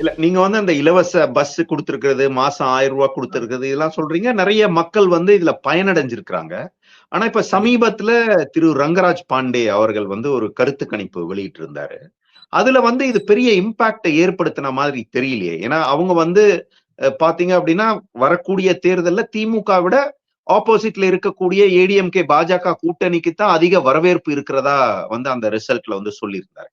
இல்ல நீங்க வந்து அந்த இலவச பஸ் கொடுத்திருக்கிறது மாசம் ஆயிரம் ரூபாய் கொடுத்திருக்கிறது இதெல்லாம் சொல்றீங்க. நிறைய மக்கள் வந்து இதுல பயனடைஞ்சிருக்கிறாங்க. ஆனா இப்ப சமீபத்துல திரு ரங்கராஜ் பாண்டே அவர்கள் வந்து ஒரு கருத்து கணிப்பு வெளியிட்டு இருந்தாரு அதுல வந்து இது பெரிய இம்பாக்டை ஏற்படுத்தின மாதிரி தெரியலையே. ஏன்னா அவங்க வந்து பாத்தீங்க அப்படின்னா வரக்கூடிய தேர்தல்ல திமுக விட ஆப்போசிட்ல இருக்கக்கூடிய ஏடிஎம்கே பாஜக கூட்டணிக்கு தான் அதிக வரவேற்பு இருக்கிறதா வந்து அந்த ரிசல்ட்ல வந்து சொல்லியிருந்தாரு.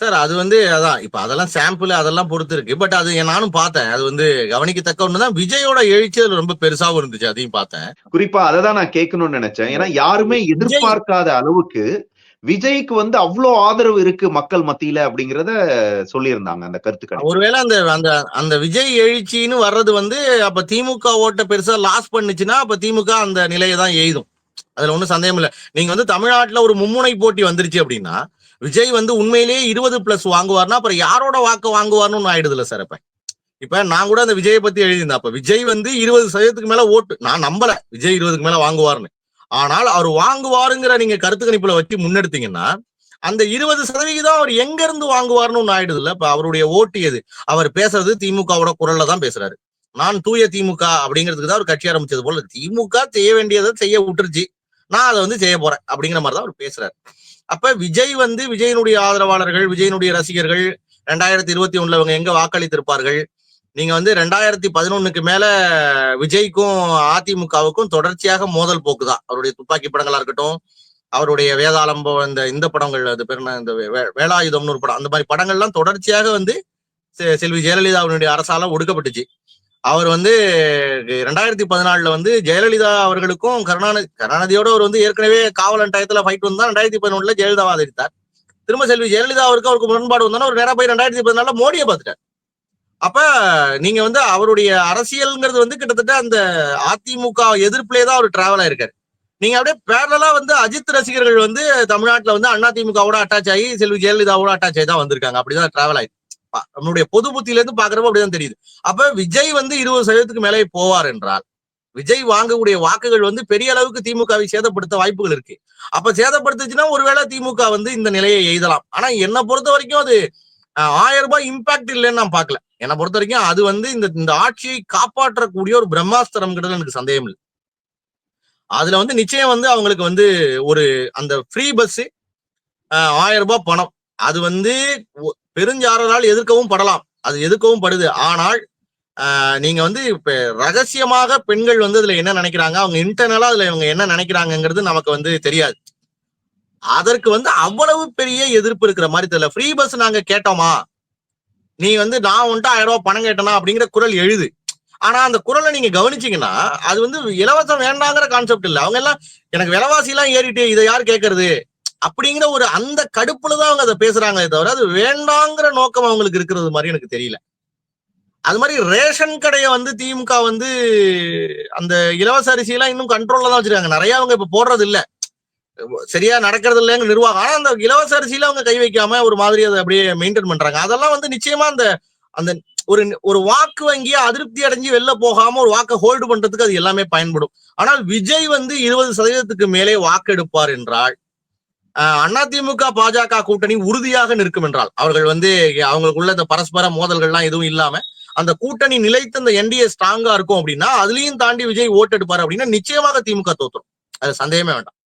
சார் அது வந்து அதான் இப்ப அதெல்லாம் சாம்பிள் அதெல்லாம் பொறுத்து இருக்கு பட் அது நானும் பார்த்தேன். அது வந்து கவனிக்கத்தக்க ஒண்ணுதான். விஜயோட எழுச்சி அதுல ரொம்ப பெருசாவும் இருந்துச்சு அதையும் பார்த்தேன். குறிப்பா அதை தான் நான் கேட்கணும்னு நினைச்சேன். ஏன்னா யாருமே எதிர்பார்க்காத அளவுக்கு விஜய்க்கு வந்து அவ்வளோ ஆதரவு இருக்கு மக்கள் மத்தியில அப்படிங்கறத சொல்லியிருந்தாங்க அந்த கருத்து கணிப்பு ஒருவேளை அந்த அந்த அந்த விஜய் எழுச்சின்னு வர்றது வந்து அப்ப திமுக ஓட்ட பெருசா லாஸ் பண்ணுச்சுன்னா அப்ப திமுக அந்த நிலையை தான் எய்தும். அதுல ஒண்ணும் சந்தேகம் இல்ல நீங்க வந்து தமிழ்நாட்டுல ஒரு மும்முனை போட்டி வந்துருச்சு அப்படின்னா விஜய் வந்து உண்மையிலேயே இருபது பிளஸ் வாங்குவார்னா அப்புறம் யாரோட வாக்கு வாங்குவார்னு ஆயிடுதுல சார் இப்ப இப்ப நான் கூட அந்த விஜயை பத்தி எழுதியிருந்தேன். அப்ப விஜய் வந்து இருபது சதவீதத்துக்கு மேல ஓட்டு. நான் நம்பல விஜய் இருபதுக்கு மேல வாங்குவார்னு. ஆனால் அவர் வாங்குவாருங்கிற நீங்க கருத்து கணிப்புல வச்சு முன்னெடுத்தீங்கன்னா அந்த இருபது சதவிகிதம் அவர் எங்க இருந்து வாங்குவார்னு ஒண்ணு ஆயிடுது இல்ல இப்ப அவருடைய ஓட்டு எது? அவர் பேசுறது திமுகவோட குரல்ல தான் பேசுறாரு. நான் தூய திமுக அப்படிங்கிறதுக்கு தான் அவர் கட்சி ஆரம்பிச்சது போல. திமுக செய்ய வேண்டியதை செய்ய விட்டுருச்சு. நான் அதை வந்து செய்ய போறேன் அப்படிங்கிற மாதிரி தான் அவர் பேசுறாரு. அப்ப விஜய் வந்து விஜயனுடைய ஆதரவாளர்கள் விஜயனுடைய ரசிகர்கள் ரெண்டாயிரத்தி இருபத்தி ஒண்ணுல அவங்க எங்க வாக்களித்திருப்பார்கள்? நீங்க வந்து ரெண்டாயிரத்தி பதினொன்னுக்கு மேல விஜய்க்கும் அதிமுகவுக்கும் தொடர்ச்சியாக மோதல் போக்குதான். அவருடைய துப்பாக்கி படங்களா இருக்கட்டும் அவருடைய வேதாளம்பம் இந்த இந்த படங்கள் அது பேர் இந்த வே- வேலாயுதம்னு ஒரு படம் அந்த மாதிரி படங்கள்லாம் தொடர்ச்சியாக வந்து செல்வி ஜெயலலிதா அவருடைய அரசால ஒடுக்கப்பட்டுச்சு. அவர் வந்து ரெண்டாயிரத்தி பதினாலுல வந்து ஜெயலலிதா அவர்களுக்கும் கருணாநிதி கருணாநிதியோட அவர் வந்து ஏற்கனவே காவலன் டயத்துல ஃபைட் வந்தா ரெண்டாயிரத்தி பதினொன்றுல ஜெயலலிதா ஆதரித்தார் திரும்ப செல்வி ஜெயலலிதா அவருக்கு அவருக்கு முரண்பாடு வந்தாலும் அவர் நேரம் போய் ரெண்டாயிரத்தி பதினாலுல மோடியை பார்த்துட்டார். அப்ப நீங்க வந்து அவருடைய அரசியல்ங்கிறது வந்து கிட்டத்தட்ட அந்த அதிமுக எதிர்ப்புலேயே தான் அவர் டிராவல் ஆயிருக்காரு. நீங்க அப்படியே பேரலா வந்து அஜித் ரசிகர்கள் வந்து தமிழ்நாட்டுல வந்து அதிமுகவோட அட்டாச் ஆகி செல்வி ஜெயலலிதாவோட அட்டாச் ஆகி தான் வந்திருக்காங்க. அப்படிதான் டிராவல் ஆயிருக்கு. நம்மளுடைய பொது புத்தியில இருந்து பாக்குறப்ப அப்படிதான் தெரியுது. அப்ப விஜய் வந்து இருபது சதவீதத்துக்கு மேலே போவார் என்றால் விஜய் வாங்கக்கூடிய வாக்குகள் வந்து பெரிய அளவுக்கு திமுகவை சேதப்படுத்த வாய்ப்புகள் இருக்கு. அப்ப சேதப்படுத்துச்சுன்னா ஒருவேளை திமுக வந்து இந்த நிலையை எய்தலாம். ஆனா என்னை பொறுத்த வரைக்கும் அது ஆயிரம் ரூபாய் இம்பாக்ட் இல்லைன்னு நான் பார்க்கல. என்னை பொறுத்த வரைக்கும் அது வந்து இந்த இந்த ஆட்சியை காப்பாற்றக்கூடிய ஒரு பிரம்மாஸ்திரம்ங்கிறது எனக்கு சந்தேகம் இல்லை. அதுல வந்து நிச்சயம் வந்து அவங்களுக்கு வந்து ஒரு அந்த ஃப்ரீ பஸ் ஆயிரம் ரூபாய் பணம். அது வந்து பெருஞ்சாரலால் பெருஞ்சாரரால் எதிர்க்கவும் படலாம். அது எதிர்க்கவும் படுது. ஆனால் நீங்க வந்து இப்ப ரகசியமாக பெண்கள் வந்து அதுல என்ன நினைக்கிறாங்க? அவங்க இன்டர்னலா அதுல இவங்க என்ன நினைக்கிறாங்கங்கிறது நமக்கு வந்து தெரியாது. அதற்கு வந்து அவ்வளவு பெரிய எதிர்ப்பு இருக்கிற மாதிரி தெரியல. ஃப்ரீ பஸ் நாங்க கேட்டோமா? நீ வந்து நான் வந்துட்டு ஆயிரம் ரூபாய் பணம் கேட்டனா? அப்படிங்கிற குரல் எழுது. ஆனா அந்த குரலை நீங்க கவனிச்சீங்கன்னா அது வந்து இலவசம் வேண்டாங்கிற கான்செப்ட் இல்லை. அவங்க எல்லாம் எனக்கு விலைவாசி எல்லாம் ஏறிட்டு இதை யார் கேட்கறது? அப்படிங்கிற ஒரு அந்த கடுப்புல தான் அவங்க அதை பேசுறாங்களே தவிர அது வேண்டாங்கிற நோக்கம் அவங்களுக்கு இருக்கிறது மாதிரி எனக்கு தெரியல. அது மாதிரி ரேஷன் கடையை வந்து திமுக வந்து அந்த இலவச அரிசி எல்லாம் இன்னும் கண்ட்ரோல்ல தான் வச்சிருக்காங்க. நிறைய அவங்க இப்ப போடுறது இல்ல. சரியா நடக்கிறது இல்லைங்க நிர்வாகம். ஆனா அந்த இலவச அரிசியில அவங்க கை வைக்காம ஒரு மாதிரி அதை அப்படியே மெயின்டைன் பண்றாங்க. அதெல்லாம் வந்து நிச்சயமா அந்த அந்த ஒரு ஒரு வாக்கு வங்கிய அதிருப்தி அடைஞ்சு வெளில போகாம ஒரு வாக்கை ஹோல்டு பண்றதுக்கு அது எல்லாமே பயன்படும். ஆனால் விஜய் வந்து இருபது சதவீதத்துக்கு மேலே வாக்கெடுப்பார் என்றால் அதிமுக பாஜக கூட்டணி உறுதியாக நிற்கும் என்றால் அவர்கள் வந்து அவங்களுக்குள்ள இந்த பரஸ்பர மோதல்கள்லாம் எதுவும் இல்லாம அந்த கூட்டணி நிலைத்து அந்த என்டிஏ ஸ்ட்ராங்கா இருக்கும் அப்படின்னா அதுலயும் தாண்டி விஜய் ஓட்டெடுப்பாரு அப்படின்னா நிச்சயமாக திமுக தோத்துரும். அது சந்தேகமே வேண்டாம்.